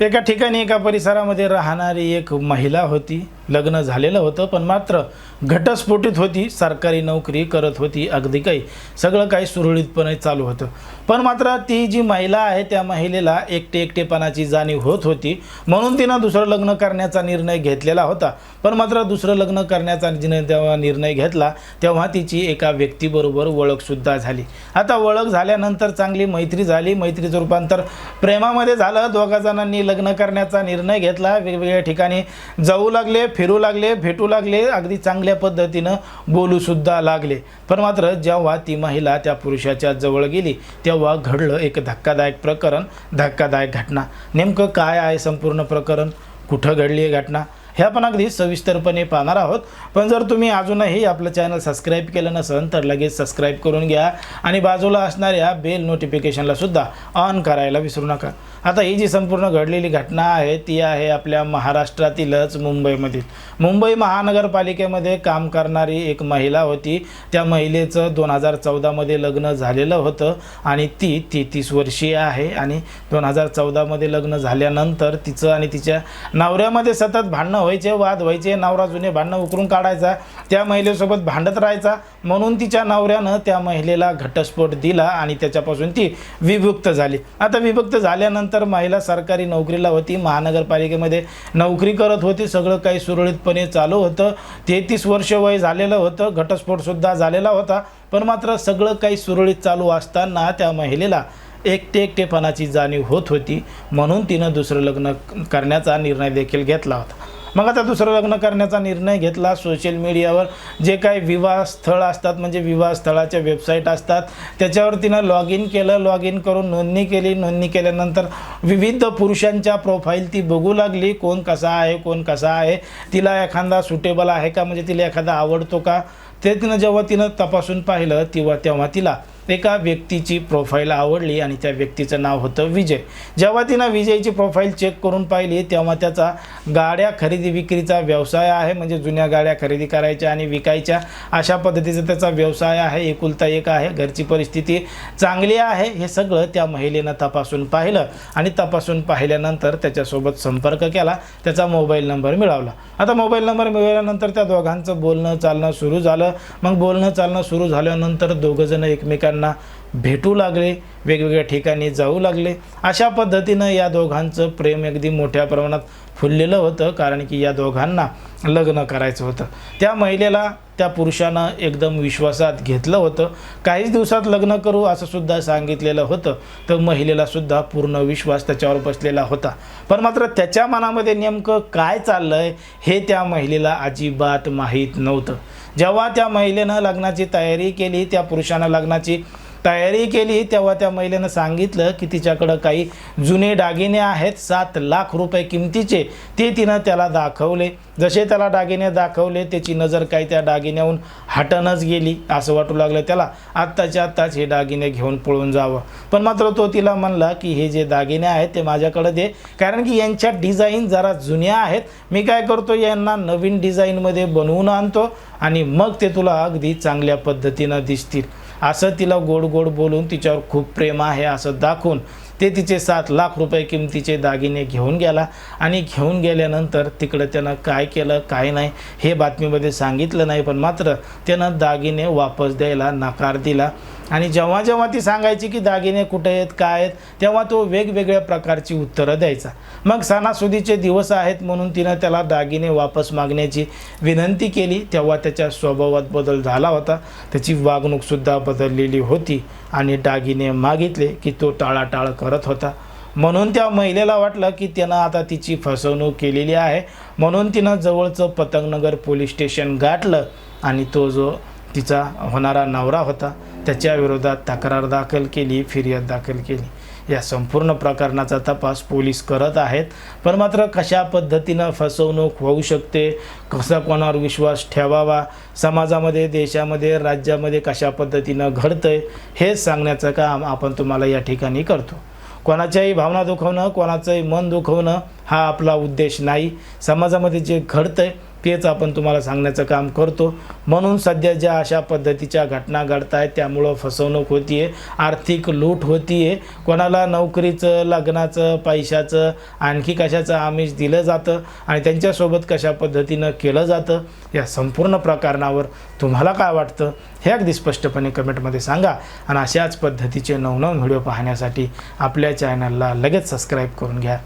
एका ठिकाणी एका परिसरामध्ये राहणारी एक महिला होती. लग्न झालेलं होतं पण मात्र घटस्फोटीत होती सरकारी नोकरी करत होती अगदी काही. सगळं काही सुरळीतपणे चालू होतं. पण मात्र ती जी महिला आहे त्या महिलेला एकटे एकटेपणाची जाणीव होत होती. म्हणून तिनं दुसरं लग्न करण्याचा निर्णय घेतलेला होता. पण मात्र दुसरं लग्न करण्याचा जिने जेव्हा निर्णय घेतला तेव्हा तिची एका व्यक्तीबरोबर ओळखसुद्धा झाली. आता ओळख झाल्यानंतर चांगली मैत्री झाली. मैत्रीचं रूपांतर प्रेमामध्ये झालं. दोघा जणांनी लग्न करण्याचा निर्णय घेतला. वेगवेगळ्या ठिकाणी जाऊ लागले. फिरू लागले भेटू लागले अगदी चांगल्या पद्धतीनं बोलूसुद्धा लागले. पण मात्र जेव्हा ती महिला त्या पुरुषाच्या जवळ गेली तेव्हा घडलं एक धक्कादायक प्रकरण धक्कादायक घटना. नेमकं काय आहे संपूर्ण प्रकरण? कुठं घडली आहे घटना? हे आपण अगदी सविस्तरपणे पाहणार आहोत. पण जर तुम्ही अजूनही आपलं चॅनल सबस्क्राईब केलं नसेल तर लगेच सबस्क्राईब करून घ्या आणि बाजूला असणाऱ्या बेल नोटिफिकेशनला सुद्धा ऑन करायला विसरू नका. आता ही जी संपूर्ण घडलेली घटना आहे ती आहे आपल्या महाराष्ट्रातीलच मुंबईमधील. मुंबई महानगरपालिकेमध्ये काम करणारी एक महिला होती. त्या महिलेचं दोन हजार चौदामध्ये लग्न झालेलं होतं आणि ती तेहतीस वर्षीय आहे आणि दोन हजार चौदामध्ये लग्न झाल्यानंतर तिचं आणि तिच्या नवऱ्यामध्ये सतत भांडणं व्हायचे वाद व्हायचे नवरा जुने भांडणं उकरून काढायचा त्या महिलेसोबत भांडत राहायचा. म्हणून तिच्या नवऱ्यानं त्या महिलेला घटस्फोट दिला आणि त्याच्यापासून ती विभुक्त झाली. आता विभक्त झाल्यानंतर महिला सरकारी नोकरीला होती महानगरपालिकेमध्ये नोकरी करत होती सगळं काही सुरळीतपणे चालू होतं. तेहतीस वर्ष वय झालेलं होतं घटस्फोटसुद्धा झालेला होता. पण मात्र सगळं काही सुरळीत चालू असताना त्या महिलेला एकटे एकटेपणाची जाणीव होत होती. म्हणून तिनं दुसरं लग्न करण्याचा निर्णय देखील घेतला होता. मग आता दुसरं लग्न करण्याचा निर्णय घेतला सोशल मीडियावर. जे काही विवाह स्थळ असतात म्हणजे विवाह स्थळाच्या वेबसाईट असतात त्याच्यावर तिनं लॉग इन केलं लॉग इन करून नोंदणी केली. नोंदणी केल्यानंतर विविध पुरुषांच्या प्रोफाईल ती बघू लागली. कोण कसा आहे कोण कसा आहे तिला एखादा सुटेबल आहे का म्हणजे तिला एखादा आवडतो का? ते तिनं जेव्हा तिनं तपासून पाहिलं तेव्हा तेव्हा तिला. एका व्यक्तीची प्रोफाईल आवडली आणि त्या व्यक्तीचं नाव होतं विजय. जेव्हा तिनं विजयची प्रोफाईल चेक करून पाहिली तेव्हा त्याचा गाड्या खरेदी विक्रीचा व्यवसाय आहे म्हणजे जुन्या गाड्या खरेदी करायच्या आणि विकायच्या अशा पद्धतीचा त्याचा व्यवसाय आहे एकुलता एक आहे घरची परिस्थिती चांगली आहे हे सगळं त्या महिलेनं तपासून पाहिलं आणि तपासून पाहिल्यानंतर त्याच्यासोबत संपर्क केला त्याचा मोबाईल नंबर मिळवला. आता मोबाईल नंबर मिळवल्यानंतर त्या दोघांचं बोलणं चालणं सुरू झालं. मग बोलणं चालणं सुरू झाल्यानंतर दोघंजणं एकमेकांना भेटू लागले वेगवेगळ्या ठिकाणी जाऊ लागले. अशा पद्धतीनं या दोघांचं प्रेम अगदी मोठ्या प्रमाणात फुललेलं होतं कारण की या दोघांना लग्न करायचं होतं. त्या महिलेला त्या पुरुषानं एकदम विश्वासात घेतलं होतं. काहीच दिवसात लग्न करू असं सुद्धा सांगितलेलं होतं. तर महिलेला सुद्धा पूर्ण विश्वास त्याच्यावर बसलेला होता. पण मात्र त्याच्या मनामध्ये नेमकं काय चाललं आहे हे त्या महिलेला अजिबात माहीत नव्हतं. जेव्हा त्या महिलेनं लग्नाची तयारी केली त्या पुरुषानं लग्नाची तयारी केली तेव्हा त्या महिलेनं सांगितलं की तिच्याकडं काही जुने दागिने आहेत सात लाख रुपये किमतीचे. ते तिनं त्याला दाखवले. जसे त्याला दागिने दाखवले त्याची नजर काही त्या दागिन्याहून हटणच गेली असं वाटू लागलं त्याला. आत्ताच्या आत्ताच हे दागिने घेऊन पळून जावं. पण मात्र तो तिला म्हणला की हे जे दागिने आहेत ते माझ्याकडे दे. कारण की यांच्या डिझाईन जरा जुन्या आहेत. मी काय करतो यांना नवीन डिझाईनमध्ये बनवून आणतो आणि मग ते तुला अगदी चांगल्या पद्धतीनं दिसतील. असं तिला गोड गोड बोलून तिच्यावर खूप प्रेम आहे असं दाखवून ते तिचे सात लाख रुपये किमतीचे दागिने घेऊन गेला. आणि घेऊन गेल्यानंतर तिकडं त्यानं काय केलं काय नाही हे बातमीमध्ये सांगितलं नाही पण मात्र त्यानं दागिने वापस द्यायला नकार दिला. आणि जेव्हा जेव्हा ती सांगायची की दागिने कुठे आहेत काय आहेत तेव्हा तो वेगवेगळ्या प्रकारची उत्तरं द्यायचा. मग सणासुदीचे दिवस आहेत म्हणून तिनं त्याला दागिने वापस मागण्याची विनंती केली. तेव्हा त्याच्या स्वभावात बदल झाला होता. त्याची वागणूकसुद्धा बदललेली होती आणि दागिने मागितले की तो टाळाटाळ करत होता. म्हणून त्या महिलेला वाटलं की त्यानं आता तिची फसवणूक केलेली आहे. म्हणून तिनं जवळचं पतंगनगर पोलीस स्टेशन गाठलं आणि तो जो तिचा होणारा नवरा होता त्याच्या विरोधात तक्रार दाखल केली फिर्याद दाखल केली. या संपूर्ण प्रकरणाचा तपास पोलीस करत आहेत पण मात्र कशा पद्धतीनं फसवणूक होऊ शकते कसा कोणावर विश्वास ठेवावा समाजामध्ये देशामध्ये राज्यामध्ये कशा पद्धतीनं घडतंय हे सांगण्याचं काम आपण तुम्हाला या ठिकाणी करतो. कोणाच्याही भावना दुखवणं कोणाचंही मन दुखवणं हा आपला उद्देश नाही. समाजामध्ये जे घडतंय तेच आपण तुम्हाला सांगण्याचं काम करतो. म्हणून सध्या ज्या अशा पद्धतीच्या घटना घडत आहेत त्यामुळं फसवणूक होती आहे आर्थिक लूट होती आहे कोणाला नोकरीचं लग्नाचं पैशाचं आणखी कशाचं आमिष दिलं जातं आणि त्यांच्यासोबत कशा पद्धतीनं केलं जातं या संपूर्ण प्रकरणावर तुम्हाला काय वाटतं हे अगदी स्पष्टपणे कमेंटमध्ये सांगा. आणि अशाच पद्धतीचे नवनव व्हिडिओ पाहण्यासाठी आपल्या चॅनलला लगेच सबस्क्राईब करून घ्या.